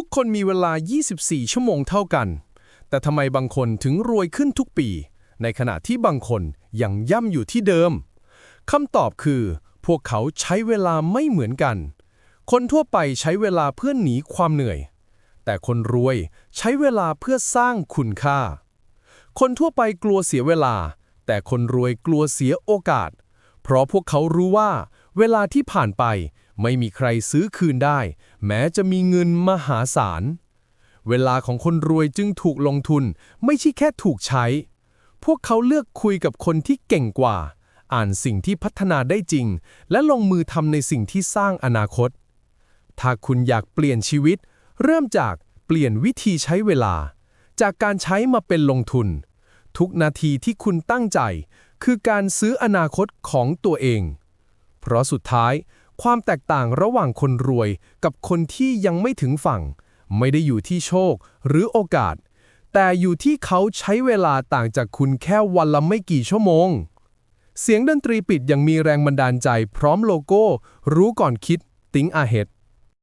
ทุกคนมีเวลา 24 ชั่วโมงเท่ากัน แต่ทำไมบางคนถึงรวยขึ้นทุกปี ในขณะที่บางคนยังย่ำอยู่ที่เดิมคำตอบคือ พวกเขาใช้เวลาไม่เหมือนกัน คนทั่วไปใช้เวลาเพื่อหนีความเหนื่อย แต่คนรวยใช้เวลาเพื่อสร้างคุณค่า คนทั่วไปกลัวเสียเวลา แต่คนรวยกลัวเสียโอกาส เพราะพวกเขารู้ว่า เวลาที่ผ่านไป ไม่มีใครซื้อคืนได้ แม้จะมีเงินมหาศาล เวลาของคนรวยจึงถูกลงทุน ไม่ใช่แค่ถูกใช้ พวกเขาเลือกคุยกับคนที่เก่งกว่า อ่านสิ่งที่พัฒนาได้จริง และลงมือทำในสิ่งที่สร้างอนาคต ถ้าคุณอยากเปลี่ยนชีวิต เริ่มจากเปลี่ยนวิธีใช้เวลา จากการใช้มาเป็นลงทุน ทุกนาทีที่คุณตั้งใจ คือการซื้ออนาคตของตัวเอง เพราะสุดท้าย ความแตกต่างระหว่างคนรวยกับคนที่ยังไม่ถึงฝั่ง ไม่ได้อยู่ที่โชคหรือโอกาส แต่อยู่ที่เขาใช้เวลาต่างจากคุณแค่วันละไม่กี่ชั่วโมง เสียงดนตรีปิดยังมีแรงบันดาลใจพร้อมโลโก้ รู้ก่อนคิด ติ้งอาเฮด